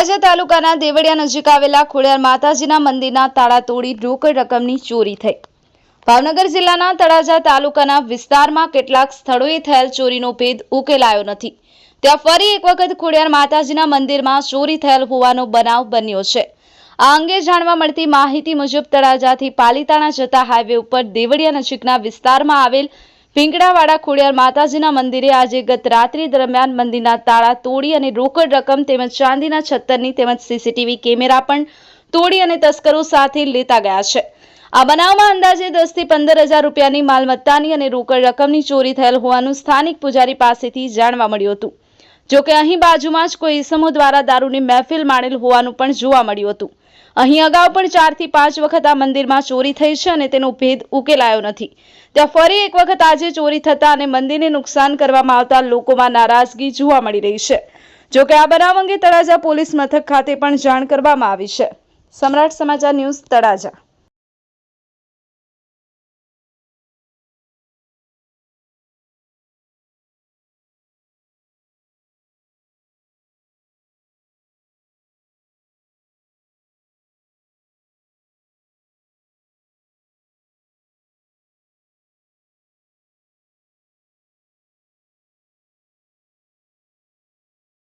તળાજા તાલુકાના દેવળિયા નજીક આવેલા ખોડિયાર માતાજીના મંદિરના તાળા તોડી રોકડ રકમની ચોરી થઈ. ભાવનગર જિલ્લાના તળાજા તાલુકાના વિસ્તારમાં કેટલાક સ્થળોએ થયેલ ચોરીનો ભેદ ઉકેલાયો નથી. ત્યાં ફરી એક વખત ખોડિયાર માતાજીના મંદિરમાં ચોરી થયેલ હોવાનો બનાવ બન્યો છે. આ અંગે જાણવા મળતી માહિતી મુજબ તળાજાથી પાલીતાણા જતા હાઈવે ઉપર દેવળિયા નજીકના વિસ્તારમાં આવેલ ભીંગડાવાડા ખોડિયાર માતાજીના મંદિરે આજે ગત રાત્રિ દરમિયાન મંદિરના તાળા તોડી અને રોકડ રકમ તેમજ ચાંદીના છત્તરની તેમજ સીસીટીવી કેમેરા પણ તોડી અને તસ્કરો સાથે લેતા ગયા છે. આ બનાવમાં અંદાજે દસથી પંદર હજાર રૂપિયાની માલમત્તાની અને રોકડ રકમની ચોરી થયેલ હોવાનું સ્થાનિક પૂજારી પાસેથી જાણવા મળ્યું હતું. જોકે અહીં બાજુમાં જ કોઈ ઇસમો દ્વારા દારૂની મહેફિલ માણેલ હોવાનું પણ જોવા મળ્યું હતું. અહીં અગાઉ પણ ચારથી પાંચ વખત આ મંદિરમાં ચોરી થઈ છે અને તેનો ભેદ ઉકેલાયો નથી. ત્યાં ફરી એક વખત આજે ચોરી થતા અને મંદિરને નુકસાન કરવામાં આવતા લોકોમાં નારાજગી જોવા મળી રહી છે. જોકે આ બનાવ અંગે તળાજા પોલીસ મથક ખાતે પણ જાણ કરવામાં આવી છે. સમ્રાટ સમાચાર ન્યૂઝ તળાજા.